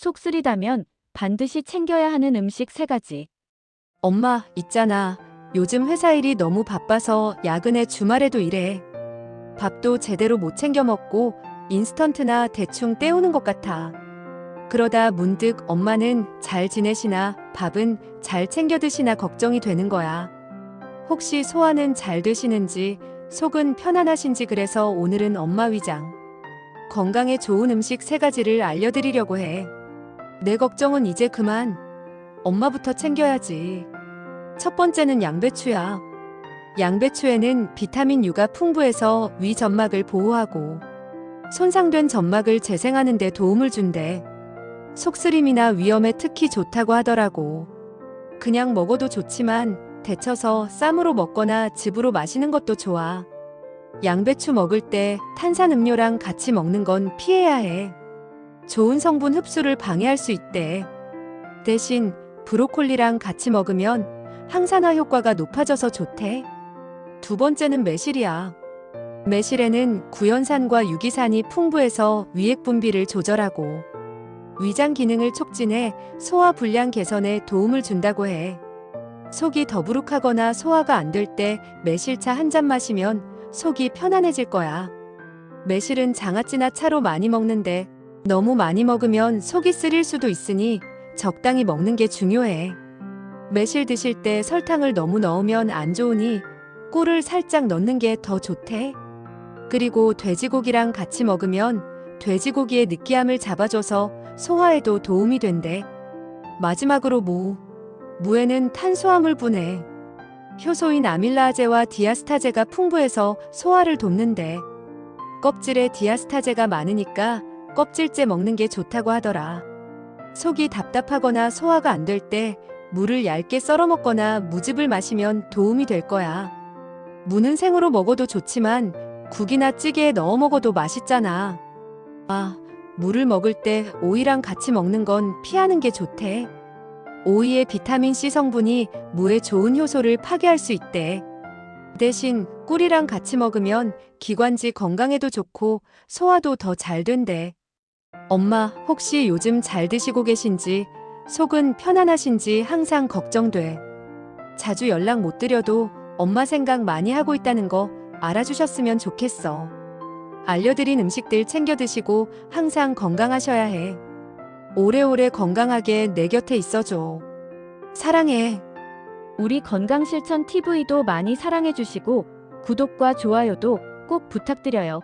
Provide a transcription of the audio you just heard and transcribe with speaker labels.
Speaker 1: 속 쓰리다면 반드시 챙겨야 하는 음식 세 가지.
Speaker 2: 엄마, 있잖아. 요즘 회사 일이 너무 바빠서 야근에 주말에도 일해. 밥도 제대로 못 챙겨 먹고 인스턴트나 대충 때우는 것 같아. 그러다 문득 엄마는 잘 지내시나 밥은 잘 챙겨 드시나 걱정이 되는 거야. 혹시 소화는 잘 되시는지 속은 편안하신지 그래서 오늘은 엄마 위장. 건강에 좋은 음식 세 가지를 알려드리려고 해. 내 걱정은 이제 그만. 엄마부터 챙겨야지. 첫 번째는 양배추야. 양배추에는 비타민 U가 풍부해서 위 점막을 보호하고 손상된 점막을 재생하는 데 도움을 준대. 속쓰림이나 위염에 특히 좋다고 하더라고. 그냥 먹어도 좋지만 데쳐서 쌈으로 먹거나 즙으로 마시는 것도 좋아. 양배추 먹을 때 탄산음료랑 같이 먹는 건 피해야 해. 좋은 성분 흡수를 방해할 수 있대. 대신 브로콜리랑 같이 먹으면 항산화 효과가 높아져서 좋대. 두 번째는 매실이야. 매실에는 구연산과 유기산이 풍부해서 위액 분비를 조절하고 위장 기능을 촉진해 소화 불량 개선에 도움을 준다고 해. 속이 더부룩하거나 소화가 안 될 때 매실차 한 잔 마시면 속이 편안해질 거야. 매실은 장아찌나 차로 많이 먹는데 너무 많이 먹으면 속이 쓰릴 수도 있으니 적당히 먹는 게 중요해. 매실 드실 때 설탕을 너무 넣으면 안 좋으니 꿀을 살짝 넣는 게 더 좋대. 그리고 돼지고기랑 같이 먹으면 돼지고기의 느끼함을 잡아줘서 소화에도 도움이 된대. 마지막으로 무. 무에는 탄수화물 분해. 효소인 아밀라아제와 디아스타제가 풍부해서 소화를 돕는데 껍질에 디아스타제가 많으니까 껍질째 먹는 게 좋다고 하더라. 속이 답답하거나 소화가 안 될 때 물을 얇게 썰어 먹거나 무즙을 마시면 도움이 될 거야. 무는 생으로 먹어도 좋지만 국이나 찌개에 넣어 먹어도 맛있잖아. 아, 물을 먹을 때 오이랑 같이 먹는 건 피하는 게 좋대. 오이의 비타민C 성분이 무의 좋은 효소를 파괴할 수 있대. 대신 꿀이랑 같이 먹으면 기관지 건강에도 좋고 소화도 더 잘 된대. 엄마, 혹시 요즘 잘 드시고 계신지, 속은 편안하신지 항상 걱정돼. 자주 연락 못 드려도 엄마 생각 많이 하고 있다는 거 알아주셨으면 좋겠어. 알려드린 음식들 챙겨 드시고 항상 건강하셔야 해. 오래오래 건강하게 내 곁에 있어줘. 사랑해.
Speaker 1: 우리 건강실천 TV도 많이 사랑해주시고 구독과 좋아요도 꼭 부탁드려요.